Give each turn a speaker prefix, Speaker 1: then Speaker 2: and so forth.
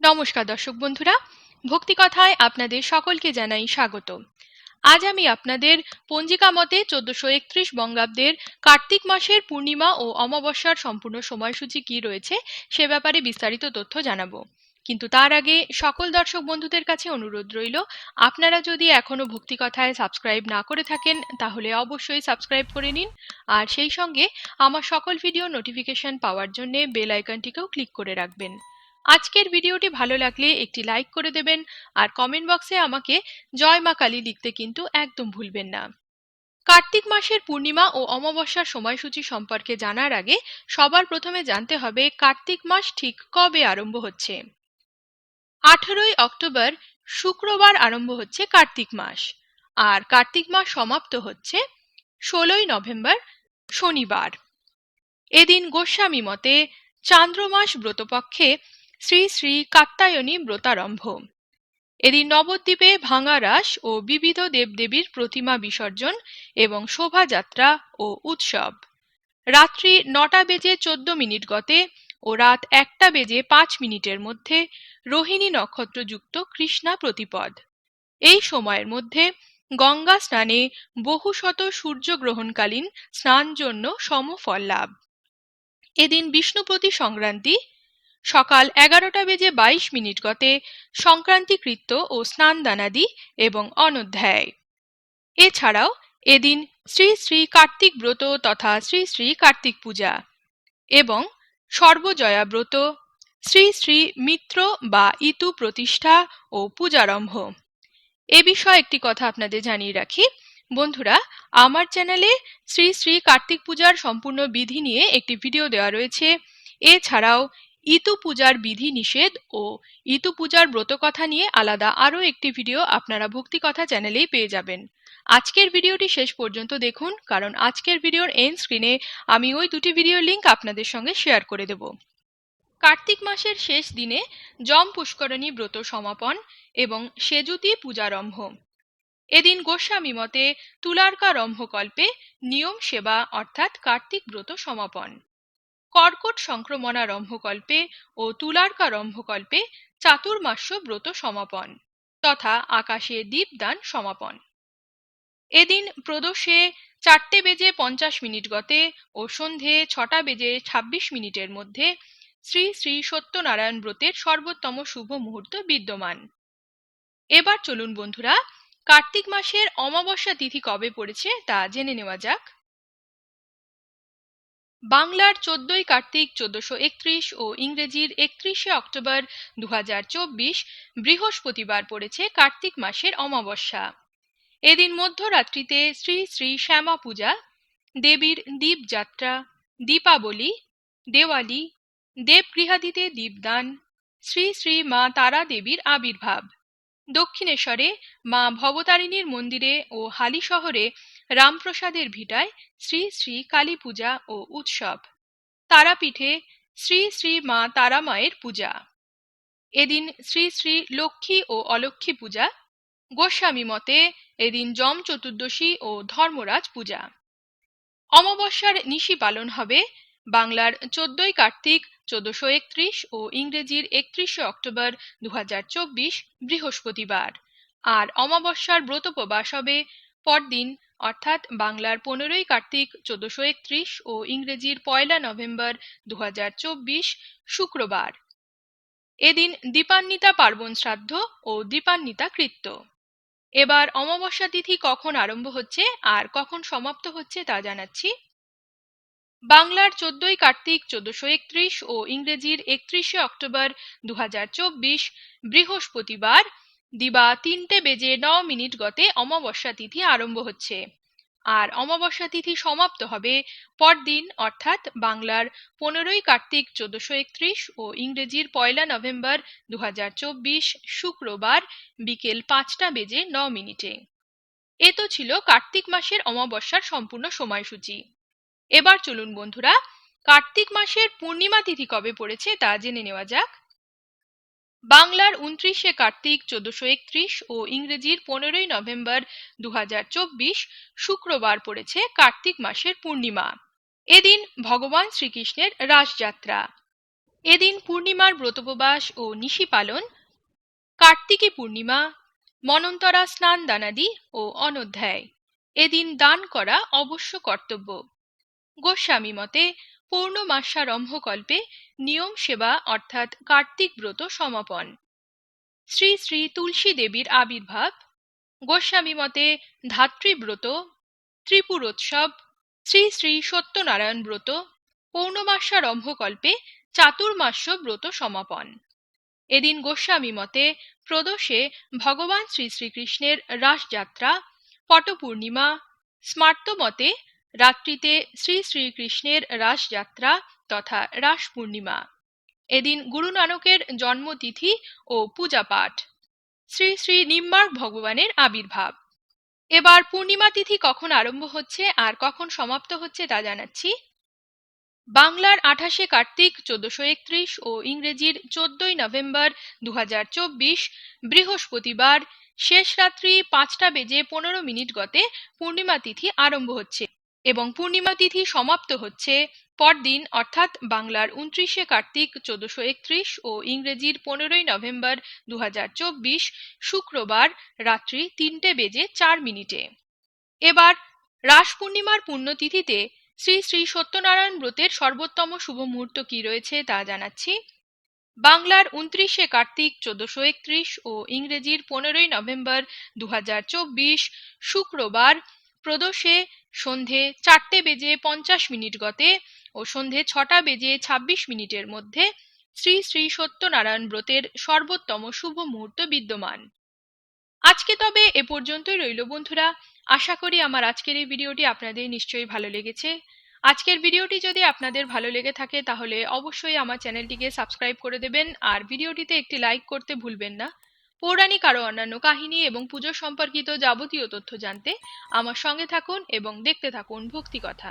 Speaker 1: নমস্কার দর্শক বন্ধুরা ভক্তিকথায় আপনাদের সকলকে জানাই স্বাগত। আজ আমি আপনাদের পঞ্জিকা মতে চোদ্দশো একত্রিশ বঙ্গাব্দের কার্তিক মাসের পূর্ণিমা ও অমাবস্যার সম্পূর্ণ সময়সূচি কি রয়েছে সে ব্যাপারে বিস্তারিত তথ্য জানাব। কিন্তু তার আগে সকল দর্শক বন্ধুদের কাছে অনুরোধ রইল, আপনারা যদি এখনও ভক্তিকথায় সাবস্ক্রাইব না করে থাকেন, তাহলে অবশ্যই সাবস্ক্রাইব করে নিন। আর সেই সঙ্গে আমার সকল ভিডিও নোটিফিকেশন পাওয়ার জন্য বেল আইকনটিকেও ক্লিক করে রাখবেন। আজকের ভিডিওটি ভালো লাগলে একটি লাইক করে দেবেন আর কমেন্ট বক্সে আমাকে জয় মা কালী লিখতে কিন্তু একদম ভুলবেন না। কার্তিক মাসের পূর্ণিমা ও অমাবস্যার সময়সূচি সম্পর্কে জানার আগে সবার প্রথমে জানতে হবে কার্তিক মাস ঠিক কবে আরম্ভ হচ্ছে। আঠেরোই অক্টোবর শুক্রবার আরম্ভ হচ্ছে কার্তিক মাস আর কার্তিক মাস সমাপ্ত হচ্ছে ষোলোই নভেম্বর শনিবার। এদিন গোস্বামী মতে চান্দ্রমাস ব্রতপক্ষে শ্রী শ্রী কাত্তায়নী ব্রতারম্ভ। এদিন নবদ্বীপে ভাঙা রাস ও বিবিধ দেবদেবীর প্রতিমা বিসর্জন এবং শোভাযাত্রা ও উৎসব। রাত্রি নটা বেজে চোদ্দ মিনিট গতে ও রাত একটা বেজে পাঁচ মিনিটের মধ্যে রোহিণী নক্ষত্রযুক্ত কৃষ্ণা প্রতিপদ। এই সময়ের মধ্যে গঙ্গা স্নানে বহু শত সূর্যগ্রহণকালীন স্নান জন্য সমফল লাভ। এদিন বিষ্ণুপতি সংক্রান্তি সকাল এগারোটা বেজে বাইশ মিনিট গতে সংক্রান্তিকৃত্য ও স্নানদানাদি এবং অনধ্যায় এছাড়াও এদিন শ্রী শ্রী কার্তিক ব্রত তথা শ্রী শ্রী কার্তিক পূজা এবং সর্বজয়া ব্রত, শ্রী শ্রী মিত্র বা ইতু প্রতিষ্ঠা ও পূজারম্ভ। এ বিষয়ে একটি কথা আপনাদের জানিয়ে রাখি। বন্ধুরা, আমার চ্যানেলে শ্রী শ্রী কার্তিক পূজার সম্পূর্ণ বিধি নিয়ে একটি ভিডিও দেওয়া রয়েছে। এছাড়াও ইতু পূজার বিধি নিষেধ ও ইতু পূজার ব্রতকথা নিয়ে আলাদা আরও একটি ভিডিও আপনারা ভক্তিকথা চ্যানেলেই পেয়ে যাবেন। আজকের ভিডিওটি শেষ পর্যন্ত দেখুন, কারণ আজকের ভিডিওর এন স্ক্রিনে আমি ওই দুটি ভিডিওর লিঙ্ক আপনাদের সঙ্গে শেয়ার করে দেব। কার্তিক মাসের শেষ দিনে জম পুষ্করণী ব্রত সমাপন এবং সেজুতি পূজারম্ভ। এদিন গোস্বামী মতে তুলার্কা রম্ভকল্পে নিয়ম সেবা অর্থাৎ কার্তিক ব্রত সমাপন। কর্কট সংক্রমণারম্ভকল্পে ও তুলার্কা রম্ভকল্পে চাতুর্মাস্য ব্রত সমাপন তথা আকাশে দীপদান সমাপন। এদিন প্রদোষে চারটে বেজে পঞ্চাশ মিনিট গতে ও সন্ধে ছটা বেজে ছাব্বিশ মিনিটের মধ্যে শ্রী শ্রী সত্যনারায়ণ ব্রতের সর্বোত্তম শুভ মুহূর্ত বিদ্যমান। এবার চলুন বন্ধুরা, কার্তিক মাসের অমাবস্যা তিথি কবে পড়েছে তা জেনে নেওয়া যাক। বাংলার চোদ্দই কার্তিক চোদ্দশো একত্রিশ ও ইংরেজির একত্রিশে অক্টোবর দু বৃহস্পতিবার পড়েছে কার্তিক মাসের অমাবস্যা। এদিন মধ্যরাত্রিতে শ্রী শ্রী শ্যামা পূজা, দেবীর দীপযাত্রা, দীপাবলি, দেওয়ালি, দেবগৃহাদিতে দীপদান, শ্রী শ্রী মা তারা দেবীর আবির্ভাব। দক্ষিণেশ্বরে মা ভবতারিণীর মন্দিরে ও হালি শহরে রামপ্রসাদের ভিটায় শ্রী শ্রী কালী পূজা ও উৎসব। তারাপীঠে শ্রী শ্রী মা তারামায়ের পূজা। এদিন শ্রী শ্রী লক্ষ্মী ও অলক্ষ্মী পূজা। গোস্বামী মতে এদিন যম চতুর্দশী ও ধর্মরাজ পূজা। অমাবস্যার নিশি পালন হবে বাংলার চোদ্দই কার্তিক, চোদ্দশো একত্রিশ ও ইংরেজির একত্রিশে অক্টোবর দু হাজার চব্বিশ বৃহস্পতিবার। আর অমাবস্যার ব্রত প্রবাস হবে পরদিন, অর্থাৎ বাংলার পনেরোই কার্তিক চোদ্দশো একত্রিশ ও ইংরেজির পয়লা নভেম্বর দু শুক্রবার। এদিন দীপান্বিতা পার্বণ শ্রাদ্ধ ও দীপান্বিতা কৃত্য। এবার অমাবস্যা তিথি কখন আরম্ভ হচ্ছে আর কখন সমাপ্ত হচ্ছে তা জানাচ্ছি। বাংলার চোদ্দই কার্তিক চোদ্দশো একত্রিশ ও ইংরেজির একত্রিশে অক্টোবর দু হাজার চব্বিশ বৃহস্পতিবার দিবা তিনটে বেজে ন মিনিট গতে অমাবস্যা তিথি আরম্ভ হচ্ছে। আর অমাবস্যা তিথি সমাপ্ত হবে পরদিন, অর্থাৎ বাংলার পনেরোই কার্তিক চোদ্দশো একত্রিশ ও ইংরেজির পয়লা নভেম্বর দু হাজার চব্বিশ শুক্রবার বিকেল পাঁচটা বেজে ন মিনিটে। এ তো ছিল কার্তিক মাসের অমাবস্যার সম্পূর্ণ সময়সূচি। এবার চলুন বন্ধুরা, কার্তিক মাসের পূর্ণিমা তিথি কবে পড়েছে তা জেনে নেওয়া যাক। বাংলার উনত্রিশে কার্তিক চোদ্দশো একত্রিশ ও ইংরেজির পনেরোই নভেম্বর দু শুক্রবার পড়েছে কার্তিক মাসের পূর্ণিমা। এদিন ভগবান শ্রীকৃষ্ণের রাসযাত্রা। এদিন পূর্ণিমার ব্রতোপবাস ও নিশি পালন, কার্তিকী পূর্ণিমা, মনন্তরা স্নান দানাদি ও অনধ্যায়। এদিন দান করা অবশ্য কর্তব্য। গোস্বামী মতে পৌর্ণমাসারম্ভকল্পে নিয়ম সেবা অর্থাৎ কার্তিক ব্রত সমাপন। শ্রী শ্রী তুলসী দেবীর আবির্ভাব, গোস্বামী মতে ধাত্রীব্রত ত্রিপুরোৎসব, শ্রী শ্রী সত্যনারায়ণ ব্রত পৌর্ণমাসারম্ভকল্পে চাতুর্মাস্য ব্রত সমাপন। এদিন গোস্বামী মতে প্রদোষে ভগবান শ্রী শ্রীকৃষ্ণের রাসযাত্রা, পটপূর্ণিমা, স্মার্তমতে রাত্রিতে শ্রী শ্রীকৃষ্ণের রাসযাত্রা তথা রাস পূর্ণিমা এদিন গুরু নানকের জন্মতিথি ও পূজা পাঠ শ্রী শ্রী নিম্বার্ক ভগবানের আবির্ভাব। এবার পূর্ণিমা তিথি কখন আরম্ভ হচ্ছে আর কখন সমাপ্ত হচ্ছে তা জানাচ্ছি। বাংলার আঠাশে কার্তিক চোদ্দশো একত্রিশ ও ইংরেজির চোদ্দই নভেম্বর দু হাজার চব্বিশ বৃহস্পতিবার শেষ রাত্রি পাঁচটা বেজে পনেরো মিনিট গতে পূর্ণিমা তিথি আরম্ভ হচ্ছে। এবং পূর্ণিমা তিথি সমাপ্ত হচ্ছে পরদিন, অর্থাৎ বাংলার উনত্রিশে কার্তিক চোদ্দশো একত্রিশ ও ইংরেজির পনেরোই নভেম্বর দু হাজার চব্বিশ শুক্রবার রাত্রি তিনটে বেজে চার মিনিটে। এবার রাস পূর্ণিমার পুণ্যতিথিতে শ্রী শ্রী সত্যনারায়ণ ব্রতের সর্বোত্তম শুভ মুহূর্ত কি রয়েছে তা জানাচ্ছি। বাংলার উনত্রিশে কার্তিক চোদ্দশো একত্রিশ ও ইংরেজির পনেরোই নভেম্বর দু হাজার চব্বিশ শুক্রবার প্রদোষে সন্ধে চারটে বেজে পঞ্চাশ মিনিট গতে ও সন্ধে ছটা বেজে ছাব্বিশ মিনিটের মধ্যে শ্রী শ্রী সত্যনারায়ণ ব্রতের সর্বোত্তম শুভ মুহূর্ত বিদ্যমান। আজকে তবে এ পর্যন্তই রইল বন্ধুরা। আশা করি আমার আজকের এই ভিডিওটি আপনাদের নিশ্চয়ই ভালো লেগেছে। আজকের ভিডিওটি যদি আপনাদের ভালো লেগে থাকে তাহলে অবশ্যই আমার চ্যানেলটিকে সাবস্ক্রাইব করে দেবেন আর ভিডিওটিতে একটি লাইক করতে ভুলবেন না। পৌরাণিক আরও অন্যান্য কাহিনী এবং পুজো সম্পর্কিত যাবতীয় তথ্য জানতে আমার সঙ্গে থাকুন এবং দেখতে থাকুন ভক্তি কথা।